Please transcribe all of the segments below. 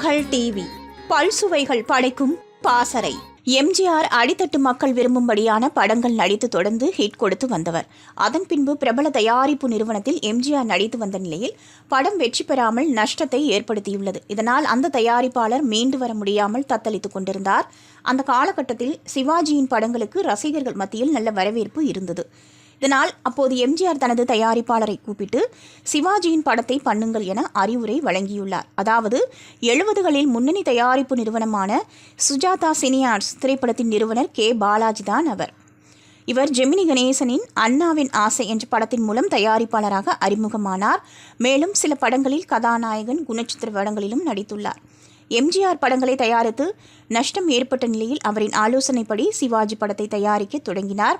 திருமகள் TV பல்சுவைகள் படைக்கும் பாசறை. எம்ஜிஆர் அடித்தட்டு மக்கள் விரும்பும்படியான படங்கள் நடித்து தொடர்ந்து ஹிட் கொடுத்து வந்தவர். அதன் பின்பு பிரபல தயாரிப்பு நிறுவனத்தில் எம்ஜிஆர் நடித்து வந்த நிலையில் படம் வெற்றி பெறாமல் நஷ்டத்தை ஏற்படுத்தியுள்ளது. இதனால் அந்த தயாரிப்பாளர் மீண்டு வர முடியாமல் தத்தளித்துக் கொண்டிருந்தார். அந்த காலகட்டத்தில் சிவாஜியின் படங்களுக்கு ரசிகர்கள் மத்தியில் நல்ல வரவேற்பு இருந்தது. இதனால் அப்போது எம்ஜிஆர் தனது தயாரிப்பாளரை கூப்பிட்டு சிவாஜியின் படத்தை பண்ணுங்கள் என அறிவுரை வழங்கியுள்ளார். அதாவது எழுபதுகளில் முன்னணி தயாரிப்பு நிறுவனமான சுஜாதா சினியார்ஸ் திரைப்படத்தின் நிறுவனர் கே. பாலாஜி தான் அவர். இவர் ஜெமினி கணேசனின் அண்ணாவின் ஆசை என்ற படத்தின் மூலம் தயாரிப்பாளராக அறிமுகமானார். மேலும் சில படங்களில் கதாநாயகன் குணச்சித்திர படங்களிலும் நடித்துள்ளார். எம்ஜிஆர் படங்களை தயாரித்து நஷ்டம் ஏற்பட்ட நிலையில் அவரின் ஆலோசனைப்படி சிவாஜி படத்தை தயாரிக்க தொடங்கினார்.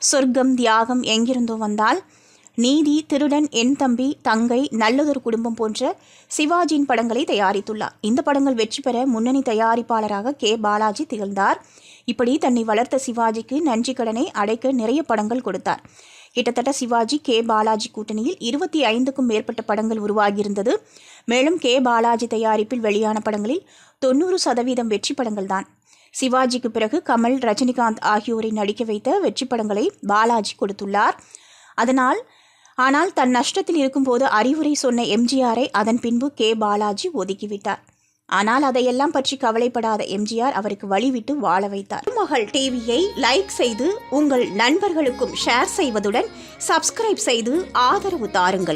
சொர்க்கம் தியாகம் எங்கிருந்தோ வந்தால் நீதி திருடன் என் தம்பி தங்கை நல்லதொரு குடும்பம் போன்ற சிவாஜியின் படங்களை தயாரித்துள்ளார். இந்த படங்கள் வெற்றி பெற முன்னணி தயாரிப்பாளராக கே. பாலாஜி திகழ்ந்தார். இப்படி தன்னை வளர்த்த சிவாஜிக்கு நன்றி கடனை அடைக்க நிறைய படங்கள் கொடுத்தார். கிட்டத்தட்ட சிவாஜி கே. பாலாஜி கூட்டணியில் இருபத்தி ஐந்துக்கும் மேற்பட்ட படங்கள் உருவாகியிருந்தது. மேலும் கே. பாலாஜி தயாரிப்பில் வெளியான படங்களில் தொண்ணூறு சதவீதம் வெற்றி படங்கள் தான் சிவாஜிக்கு பிறகு கமல் ரஜினிகாந்த் ஆகியோரை நடிக்க வைத்த வெற்றி படங்களை பாலாஜி கொடுத்துள்ளார். அதனால் ஆனால் தன் நஷ்டத்தில் இருக்கும்போது அறிவுரை சொன்ன எம்ஜிஆரை அதன் பின்பு கே. பாலாஜி ஒதுக்கிவிட்டார். ஆனால் அதையெல்லாம் பற்றி கவலைப்படாத எம்ஜிஆர் அவருக்கு வழிவிட்டு வாழ வைத்தார். மகள் டிவியை லைக் செய்து உங்கள் நண்பர்களுக்கும் ஷேர் செய்வதுடன் சப்ஸ்கிரைப் செய்து ஆதரவு தாருங்கள்.